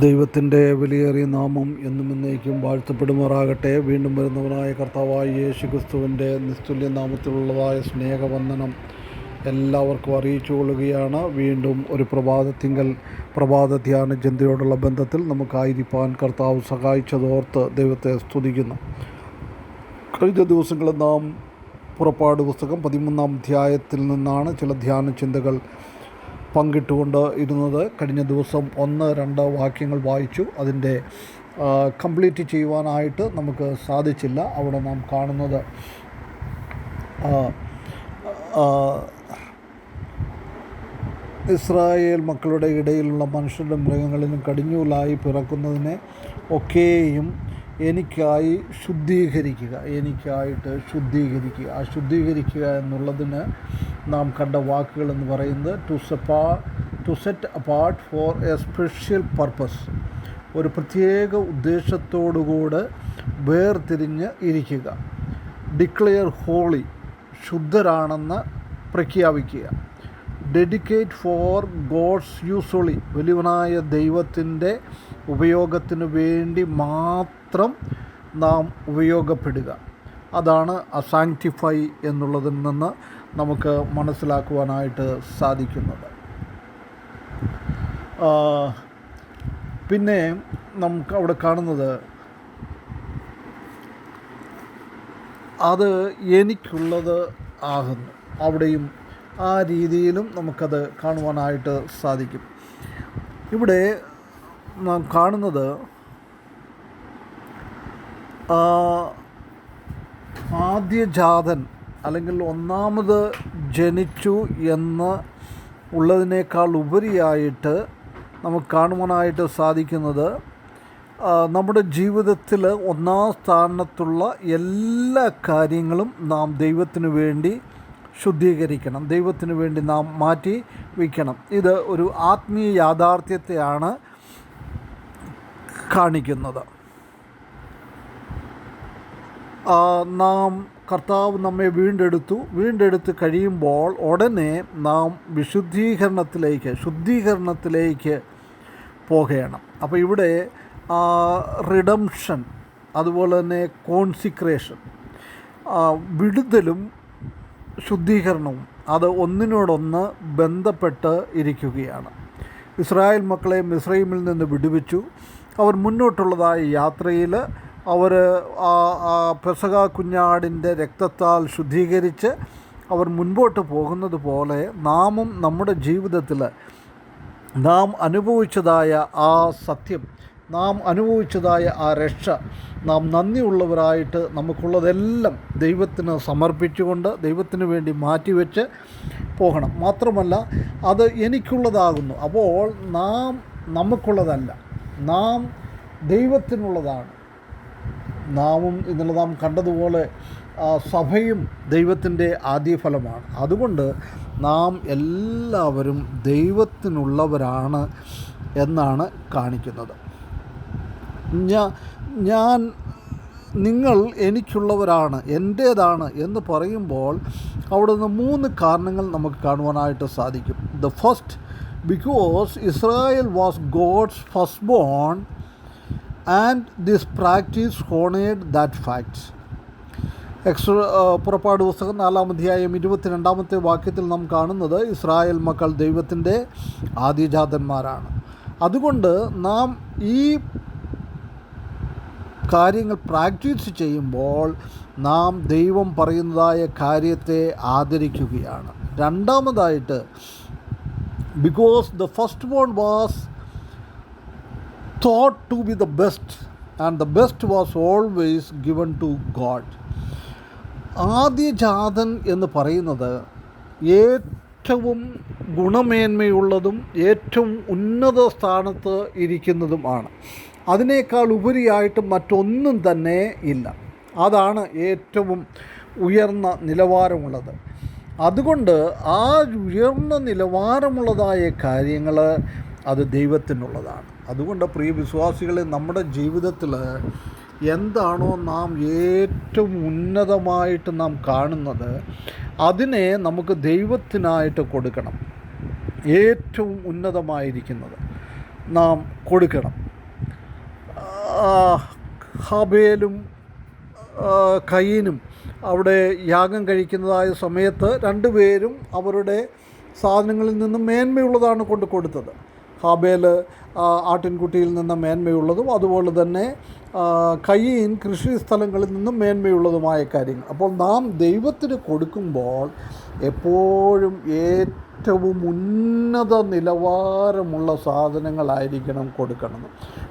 ദൈവത്തിന്റെ വിലയേറിയ നാമം എന്നും എന്നേക്കും വാഴ്ത്തപ്പെടുമാറാകട്ടെ. വീണ്ടും വരുന്നവനായ കർത്താവായ യേശു ക്രിസ്തുവിന്റെ നിസ്തുല്യ നാമത്തിലുള്ളതായ സ്നേഹവന്ദനം എല്ലാവർക്കും അറിയിച്ചു കൊള്ളുകയാണ്. വീണ്ടും ഒരു പ്രഭാതത്തിങ്കൽ പ്രഭാത ധ്യാന ചിന്തയോടുള്ള ബന്ധത്തിൽ നമുക്കായിരിക്കാൻ കർത്താവ് സഹായിച്ചതോർത്ത് ദൈവത്തെ സ്തുതിക്കുന്നു. കഴിഞ്ഞ ദിവസങ്ങളിൽ നാം പുറപ്പാട് പുസ്തകം പതിമൂന്നാം അധ്യായത്തിൽ നിന്നാണ് ചില ധ്യാന ചിന്തകൾ പങ്കിട്ടുകൊണ്ട് ഇരുന്നത് കഴിഞ്ഞ ദിവസം ഒന്ന് രണ്ട് വാക്യങ്ങൾ വായിച്ചു. അതിന്റെ കംപ്ലീറ്റ് ചെയ്യുവാനായിട്ട് നമുക്ക് സാധിച്ചില്ല. അവിടെ നാം കാണുന്നത് ഇസ്രായേൽ മക്കളുടെ ഇടയിലുള്ള മനുഷ്യരുടെ മൃഗങ്ങളിലും കടിഞ്ഞൂലായി പിറക്കുന്നതിനെ ഒക്കെയും എനിക്കായി ശുദ്ധീകരിക്കുക. എനിക്കായിട്ട് ശുദ്ധീകരിക്കുക. ആ ശുദ്ധീകരിക്കുക എന്നുള്ളതിന് നാം കണ്ട വാക്കുകൾ എന്ന് പറയുന്നത് to സെപ്പാ to set apart for a special purpose ഒരു പ്രത്യേക ഉദ്ദേശത്തോടുകൂടെ വേർതിരിഞ്ഞ് ഇരിക്കുക. ഡിക്ലെയർ ഹോളി ശുദ്ധരാണെന്ന് പ്രഖ്യാപിക്കുക. ഡെഡിക്കേറ്റ് ഫോർ ഗോഡ്സ് യൂസൊളി വലിയവനായ ദൈവത്തിന്റെ ഉപയോഗത്തിന് വേണ്ടി മാത്രം നാം ഉപയോഗപ്പെടുക. അതാണ് അസാങ്ക്ടിഫൈ എന്നുള്ളതിൽ നിന്ന് നമുക്ക് മനസ്സിലാക്കുവാനായിട്ട് സാധിക്കുന്നത്. പിന്നെ നമുക്ക് അവിടെ കാണുന്നത് അത് എനിക്കുള്ളത് ആകുന്നു. അവിടെയും ആ രീതിയിലും നമുക്കത് കാണുവാനായിട്ട് സാധിക്കും. ഇവിടെ നാം കാണുന്നത് ആദ്യജാതൻ അല്ലെങ്കിൽ ഒന്നാമത് ജനിച്ചു എന്ന് ഉള്ളതിനേക്കാൾ ഉപരിയായിട്ട് നമുക്ക് കാണുവാനായിട്ട് സാധിക്കുന്നത് നമ്മുടെ ജീവിതത്തിൽ ഒന്നാം സ്ഥാനത്തുള്ള എല്ലാ കാര്യങ്ങളും നാം ദൈവത്തിനു വേണ്ടി ശുദ്ധീകരിക്കണം. ദൈവത്തിനു വേണ്ടി നാം മാറ്റി വയ്ക്കണം. ഇത് ഒരു ആത്മീയ യാഥാർത്ഥ്യത്തെയാണ് കാണിക്കുന്നത്. നാം കർത്താവ് നമ്മെ വീണ്ടെടുത്തു. വീണ്ടെടുത്ത് കഴിയുമ്പോൾ ഉടനെ നാം വിശുദ്ധീകരണത്തിലേക്ക് ശുദ്ധീകരണത്തിലേക്ക് പോകണം. അപ്പോൾ ഇവിടെ റിഡംഷൻ അതുപോലെ തന്നെ കോൺസിക്രേഷൻ വിടുതലും ശുദ്ധീകരണവും അത് ഒന്നിനോടൊന്ന് ബന്ധപ്പെട്ട് ഇരിക്കുകയാണ്. ഇസ്രായേൽ മക്കളെ മിസ്രൈമിൽ നിന്ന് വിടുവിച്ചു. അവർ മുന്നോട്ടുള്ളതായ യാത്രയിൽ അവർ പെസക കുഞ്ഞാടിന്റെ രക്തത്താൽ ശുദ്ധീകരിച്ച് അവർ മുൻപോട്ട് പോകുന്നത് പോലെ നാമും നമ്മുടെ ജീവിതത്തിൽ നാം അനുഭവിച്ചതായ ആ സത്യം നാം അനുഭവിച്ചതായ ആ രക്ഷ നാം നന്ദിയുള്ളവരായിട്ട് നമുക്കുള്ളതെല്ലാം ദൈവത്തിന് സമർപ്പിച്ചുകൊണ്ട് ദൈവത്തിന് വേണ്ടി മാറ്റിവെച്ച് പോകണം. മാത്രമല്ല അത് എനിക്കുള്ളതാകുന്നു. അപ്പോൾ നാം നമുക്കുള്ളതല്ല നാം ദൈവത്തിനുള്ളതാണ്. നാമും ഇന്നലെ നാം കണ്ടതുപോലെ സഭയും ദൈവത്തിന്റെ ആദ്യഫലമാണ്. അതുകൊണ്ട് നാം എല്ലാവരും ദൈവത്തിനുള്ളവരാണ് എന്നാണ് കാണിക്കുന്നത്. ഞാൻ നിങ്ങൾ എനിക്കുള്ളവരാണ് എന്റേതാണ് എന്ന് പറയുമ്പോൾ അവിടെ നിന്ന് മൂന്ന് കാരണങ്ങൾ നമുക്ക് കാണുവാനായിട്ട് സാധിക്കും. The first because Israel was God's first born and this practice honoured that facts extra പുറപ്പാട് പുസ്തകം നാലാം അധ്യായം ഇരുപത്തിരണ്ടാമത്തെ വാക്യത്തിൽ നാം കാണുന്നത് ഇസ്രായേൽ മക്കൾ ദൈവത്തിന്റെ ആദിജാതന്മാരാണ്. അതുകൊണ്ട് നാം ഈ കാര്യങ്ങൾ പ്രാക്ടീസ് ചെയ്യുമ്പോൾ നാം ദൈവം പറയുന്നതായ കാര്യത്തെ ആദരിക്കുകയാണ്. രണ്ടാമതായിട്ട് because the first born was thought to be the best and the best was always given to God. ആദ്യജാതൻ എന്ന് പറയുന്നത് ഏറ്റവും ഗുണമേന്മയുള്ളതും ഏറ്റവും ഉന്നത സ്ഥാനത്ത് ഇരിക്കുന്നതുമാണ് അതിനേക്കാൾ ഉപരിയായിട്ട് മറ്റൊന്നും തന്നെ ഇല്ല. അതാണ് ഏറ്റവും ഉയർന്ന നിലവാരമുള്ളത്. അതുകൊണ്ട് ആ ഉയർന്ന നിലവാരമുള്ളതായ കാര്യങ്ങൾ അത് ദൈവത്തിനുള്ളതാണ്. അതുകൊണ്ട് പ്രിയ വിശ്വാസികളെ നമ്മുടെ ജീവിതത്തിൽ എന്താണോ നാം ഏറ്റവും ഉന്നതമായിട്ട് നാം കാണുന്നത് അതിനെ നമുക്ക് ദൈവത്തിനായിട്ട് കൊടുക്കണം. ഏറ്റവും ഉന്നതമായിരിക്കുന്നത് നാം കൊടുക്കണം. ഹബേലും കയ്യനും അവിടെ യാഗം കഴിക്കുന്നതായ സമയത്ത് രണ്ടുപേരും അവരുടെ സാധനങ്ങളിൽ നിന്നും മേന്മയുള്ളതാണ് കൊണ്ട് കൊടുത്തത്. ഹാബേൽ ആട്ടിൻകുട്ടിയിൽ നിന്ന് മേന്മയുള്ളതും അതുപോലെ തന്നെ കയ്യീൻ കൃഷി സ്ഥലങ്ങളിൽ നിന്നും മേന്മയുള്ളതുമായ കാര്യങ്ങൾ. അപ്പോൾ നാം ദൈവത്തിന് കൊടുക്കുമ്പോൾ എപ്പോഴും ഏറ്റവും ഉന്നത നിലവാരമുള്ള സാധനങ്ങളായിരിക്കണം കൊടുക്കണം.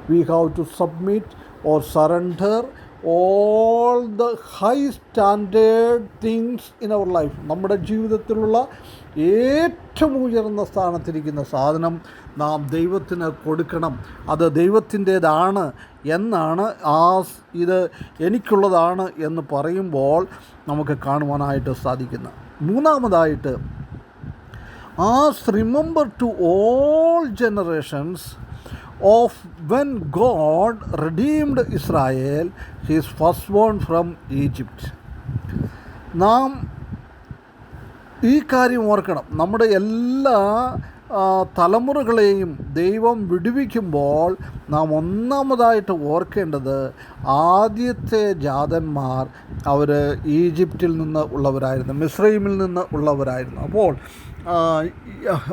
We have to submit or surrender all the high standard things in our life നമ്മുടെ ജീവിതത്തിലുള്ള ഏറ്റവും ഉയർന്ന സ്ഥാനത്തിരിക്കുന്ന സാധനം നാം ദൈവത്തിന് കൊടുക്കണം. അത് ദൈവത്തിന്റേതാണ് എന്നാണ് ആ ഇത് എനിക്കുള്ളതാണ് എന്ന് പറയുമ്പോൾ നമുക്ക് കാണുവാനായിട്ട് സാധിക്കുന്നത് മൂന്നാമതായിട്ട് as remember to all generations of when God redeemed Israel his first born from Egypt നാം ഈ കാര്യം ഓർക്കണം. നമ്മുടെ എല്ലാ തലമുറകളെയും ദൈവം വിടുവിക്കുമ്പോൾ നാം ഒന്നാമതായിട്ട് ഓർക്കേണ്ടത് ആദ്യത്തെ ജാതന്മാർ അവർ ഈജിപ്തിൽ നിന്ന് ഉള്ളവരായിരുന്നു മിസ്രൈമിൽ നിന്ന് ഉള്ളവരായിരുന്നു. അപ്പോൾ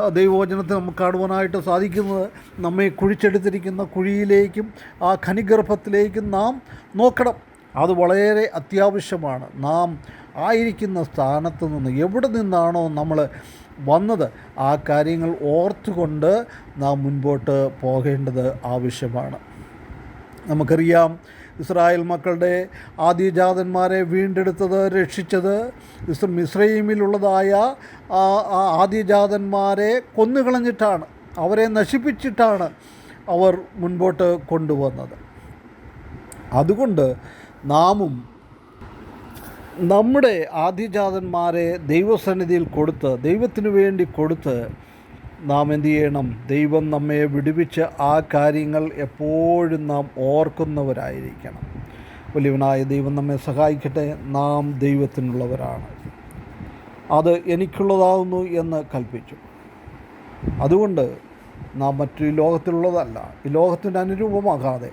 ദൈവവചനത്തെ നമുക്ക് കാണുവാനായിട്ട് സാധിക്കുന്നത് നമ്മെ കുഴിച്ചെടുത്തിരിക്കുന്ന കുഴിയിലേക്കും ആ ഖനിഗർഭത്തിലേക്കും നാം നോക്കണം. അത് വളരെ അത്യാവശ്യമാണ്. നാം ആയിരിക്കുന്ന സ്ഥാനത്ത് നിന്ന് എവിടെ നിന്നാണോ നമ്മൾ വന്നത് ആ കാര്യങ്ങൾ ഓർത്തുകൊണ്ട് നാം മുൻപോട്ട് പോകേണ്ടത് ആവശ്യമാണ്. നമുക്കറിയാം ഇസ്രായേൽ മക്കളുടെ ആദ്യജാതന്മാരെ വീണ്ടെടുത്തത് രക്ഷിച്ചത് ഇസ് ആ ആ ആദ്യജാതന്മാരെ കൊന്നുകളഞ്ഞിട്ടാണ് അവരെ നശിപ്പിച്ചിട്ടാണ് അവർ മുൻപോട്ട് കൊണ്ടുവന്നത്. അതുകൊണ്ട് നാമും നമ്മുടെ ആദ്യജാതന്മാരെ ദൈവസന്നിധിയിൽ കൊടുത്ത് ദൈവത്തിനു വേണ്ടി കൊടുത്ത് നാം എന്തു ചെയ്യണം? ദൈവം നമ്മെ വിടുവിച്ച ആ കാര്യങ്ങൾ എപ്പോഴും നാം ഓർക്കുന്നവരായിരിക്കണം. വലിയവനായ ദൈവം നമ്മെ സഹായിക്കട്ടെ. നാം ദൈവത്തിനുള്ളവരാണ്. അത് എനിക്കുള്ളതാകുന്നു എന്ന് കൽപ്പിച്ചു. അതുകൊണ്ട് നാം മറ്റു ലോകത്തിലുള്ളതല്ല ഈ ലോകത്തിന്റെ അനുരൂപമാകാതെ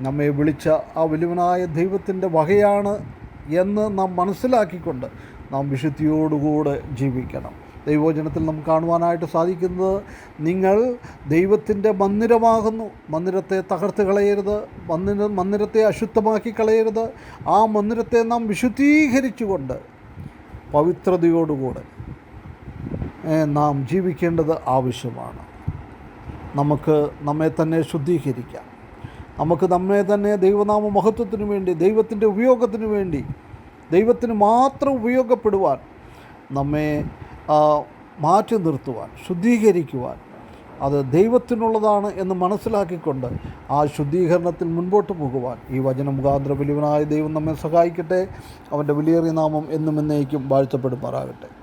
നമ്മെ വിളിച്ച ആ വലിയവനായ ദൈവത്തിന്റെ വകയാണ് എന്ന് നാം മനസ്സിലാക്കിക്കൊണ്ട് നാം വിശുദ്ധിയോടുകൂടെ ജീവിക്കണം. ദൈവവചനത്തിൽ നമുക്ക് കാണുവാനായിട്ട് സാധിക്കുന്നത് നിങ്ങൾ ദൈവത്തിന്റെ മന്ദിരമാകുന്നു. മന്ദിരത്തെ തകർത്ത് കളയരുത്. മന്ദിര മന്ദിരത്തെ അശുദ്ധമാക്കി കളയരുത്. ആ മന്ദിരത്തെ നാം വിശുദ്ധീകരിച്ചുകൊണ്ട് പവിത്രതയോടുകൂടെ നാം ജീവിക്കേണ്ടത് ആവശ്യമാണ്. നമുക്ക് നമ്മെ തന്നെ ശുദ്ധീകരിക്കാം. നമുക്ക് നമ്മെ തന്നെ ദൈവനാമ മഹത്വത്തിന് വേണ്ടി ദൈവത്തിന്റെ ഉപയോഗത്തിന് വേണ്ടി ദൈവത്തിന് മാത്രം ഉപയോഗപ്പെടുവാൻ നമ്മെ മാറ്റി നിർത്തുവാൻ ശുദ്ധീകരിക്കുവാൻ. അത് ദൈവത്തിനുള്ളതാണ് എന്ന് മനസ്സിലാക്കിക്കൊണ്ട് ആ ശുദ്ധീകരണത്തിൽ മുൻപോട്ട് പോകുവാൻ. ഈ വചന മുഖാന്തര വലിയവനായ ദൈവം നമ്മെ സഹായിക്കട്ടെ. അവന്റെ വിലയേറിയ നാമം എന്നും എന്നേക്കും വാഴ്ത്തപ്പെടുമാറാകട്ടെ.